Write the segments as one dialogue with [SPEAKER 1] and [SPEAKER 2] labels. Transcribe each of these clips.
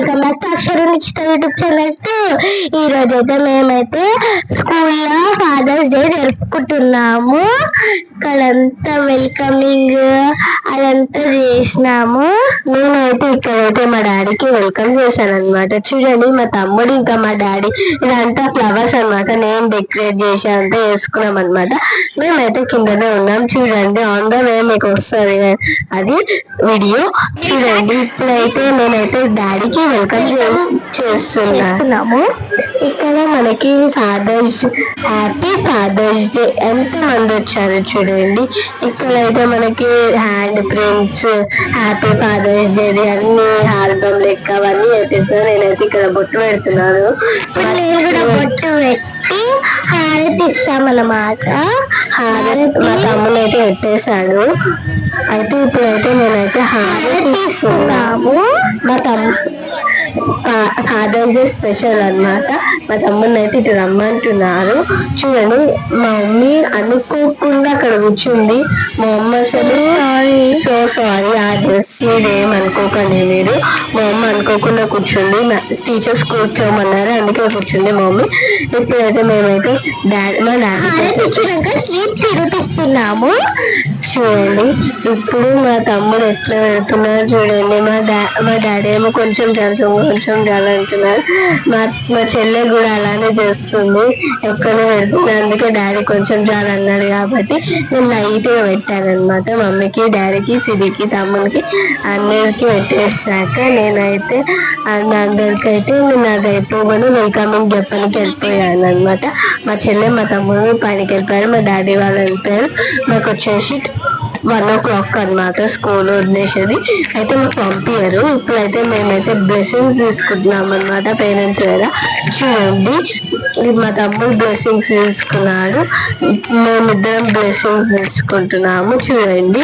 [SPEAKER 1] Welcome back to Akshara YouTube channel to ఈ రోజు అయితే మేమైతే స్కూల్లో ఫాదర్స్ డే జరుపుకుంటున్నాము. ఇక్కడంతా వెల్కమింగ్ అదంతా చేసినాము. నేనైతే ఇక్కడైతే మా డాడీకి వెల్కమ్ చేశాను అనమాట చూడండి మా తమ్ముడు ఇంకా మా డాడీ ఇదంతా ఫ్లవర్స్ అన్నమాట. నేను డెకరేట్ చేసి అంతా వేసుకున్నాం అనమాట మేమైతే కిందనే ఉన్నాం. చూడండి ఆన్ ద వే మీకు వస్తుంది అది వీడియో చూడండి ఇప్పుడైతే నేనైతే డాడీకి వెల్కమ్ చేస్తున్నాము. ఇక్కడ మనకి ఫాదర్స్ హ్యాపీ ఫాదర్స్ డే ఎంత మంది వచ్చారు చూడండి. ఇక్కడైతే మనకి hand prints happy Father's Day అన్ని ఆల్బమ్ లెక్క అవన్నీ వేపిస్తారు నేనైతే ఇక్కడ బొట్టు పెడుతున్నాను. నేను కూడా బొట్టు పెట్టి హారతి ఇస్తామన్నమాట. హారతి మా తమ్ముడు అయితే పెట్టేశాడు. అయితే ఇప్పుడైతే నేనైతే హారతి ఇస్తున్నాము. మా తమ్ము ఫాదర్స్ డే స్పెషల్ అన్నమాట. మా తమ్ముడిని అయితే ఇటు రమ్మంటున్నారు. చూడండి మా మమ్మీ అనుకోకుండా అక్కడ కూర్చుంది. మా అమ్మ అసలు సో సారీ ఆ డ్రెస్ మీద ఏం అనుకోకండి మీరు. మా అమ్మ అనుకోకుండా కూర్చుంది. టీచర్స్ కూర్చోమన్నారు. అందుకే కూర్చుంది మా మమ్మీ. ఇప్పుడైతే మేమైతే డాడీ మా డాడీ స్వీట్ చూపిస్తున్నాము చూడండి. ఇప్పుడు మా తమ్ముడు ఎట్లా పెడుతున్నారు చూడండి. మా డా మా డాడీ ఏమో కొంచెం జరగ కొంచెం జర అంటున్నారు. మా మా చెల్లె కూడా అలానే చేస్తుంది. ఎక్కడో పెడుతుంది అందుకే డాడీ కొంచెం జర అన్నాడు కాబట్టి నేను లైట్గా పెట్టానమాట మమ్మీకి డాడీకి సిరికి తమ్ముడికి అందరికి పెట్టేసాక నేనైతే అందరికైతే నేను అది అయిపోగానే వెల్కమింగ్ చెప్పడానికి వెళ్ళిపోయాను అనమాట మా చెల్లె మా తమ్ముడు పనికి వెళ్ళిపోయారు. మా డాడీ వాళ్ళు వెళ్ళిపోయారు మాకు వచ్చేసి వన్ ఓ క్లాక్ అనమాట స్కూల్ వదిలేసేది. అయితే మాకు పంపించారు ఇప్పుడైతే మేమైతే బ్లెస్సింగ్స్ తీసుకుంటున్నాం అనమాట పేరెంట్స్ దగ్గర చూడండి. మా తమ్ముడు బ్లెస్సింగ్స్ తీసుకున్నాడు. మేమిద్దరం బ్లెస్సింగ్స్ తీసుకుంటున్నాము. చూడండి.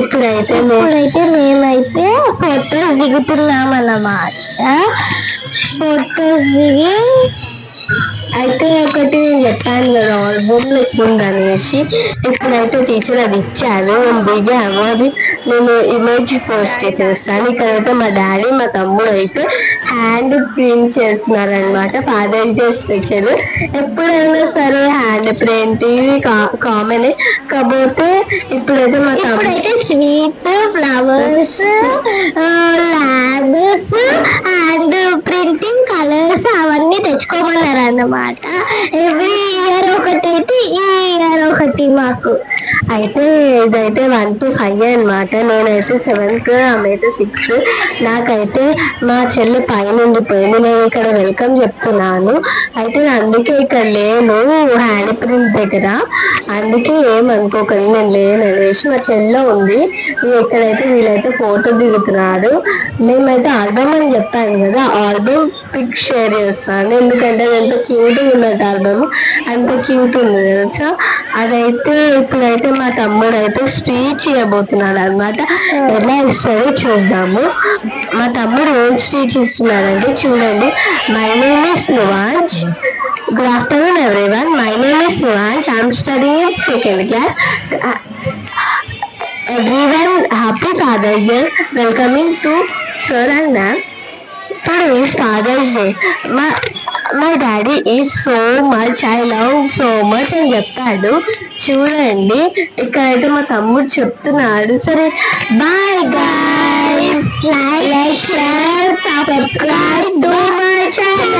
[SPEAKER 1] ఇప్పుడైతే ఇప్పుడైతే మేమైతే ఫొటోస్ దిగుతున్నాం అన్నమాట. ఫొటోస్ దిగి అయితే ఒకటి నేను చెప్పాను కదా ఆల్బమ్ లెక్క అనేసి. ఇప్పుడైతే టీచర్ అది ఇచ్చారు నేను దిగాము అది నేను ఇమేజ్ పోస్ట్ చేస్తాను ఇక్కడైతే మా డాడీ మా తమ్ముడు అయితే హ్యాండ్ ప్రింట్ చేస్తున్నారు అనమాట ఫాదర్స్ డే స్పెషల్ ఎప్పుడైనా సరే హ్యాండ్ ప్రింట్ కామన్ కాకపోతే ఇప్పుడైతే మా తమ్ముడు sweet flowers labs and printing colours అవన్నీ తెచ్చుకోమన్నారు. అన్నమాట. ఇవి ఇయర్ ఒకటి అయితే ఈ ఇయర్ ఒకటి మాకు. అయితే ఇదైతే వన్ టు ఫైవ్ అనమాట నేనైతే సెవెంత్ ఆమె అయితే సిక్స్ నాకైతే మా చెల్లి పైన ఉండిపోయింది నేను ఇక్కడ వెల్కమ్ చెప్తున్నాను. అయితే అందుకే ఇక్కడ లేను హ్యాండ్ ప్రింట్ దగ్గర. అందుకే ఏమనుకోకండి నేను లేను అనేసి మా చెల్లె ఉంది. ఇక్కడైతే వీళ్ళైతే ఫోటో దిగుతున్నారు. మేమైతే ఆల్బమ్ అని చెప్పాను కదా ఆల్బమ్ పిక్ షేర్ చేస్తాను. ఎందుకంటే అది ఎంత క్యూట్ ఉన్నది ఆల్బమ్. అంత క్యూట్ ఉంది తెలుసా? అదైతే ఇప్పుడైతే మా తమ్ముడు అయితే స్పీచ్ ఇవ్వబోతున్నాడు అనమాట ఎలా ఇస్తాడో చూద్దాము. మా తమ్ముడు ఏం స్పీచ్ ఇస్తున్నాడంటే చూడండి. My name is Nuvaz good afternoon everyone my name is Nuvaz I'm studying in second class everyone happy Father's Day welcoming to sir and ma'am today is Father's Day మా my daddy is so much I love so much అని చెప్పాడు. చూడండి ఇక్కడైతే మా తమ్ముడు చెప్తున్నాడు. సరే bye guy like share subscribe to my channel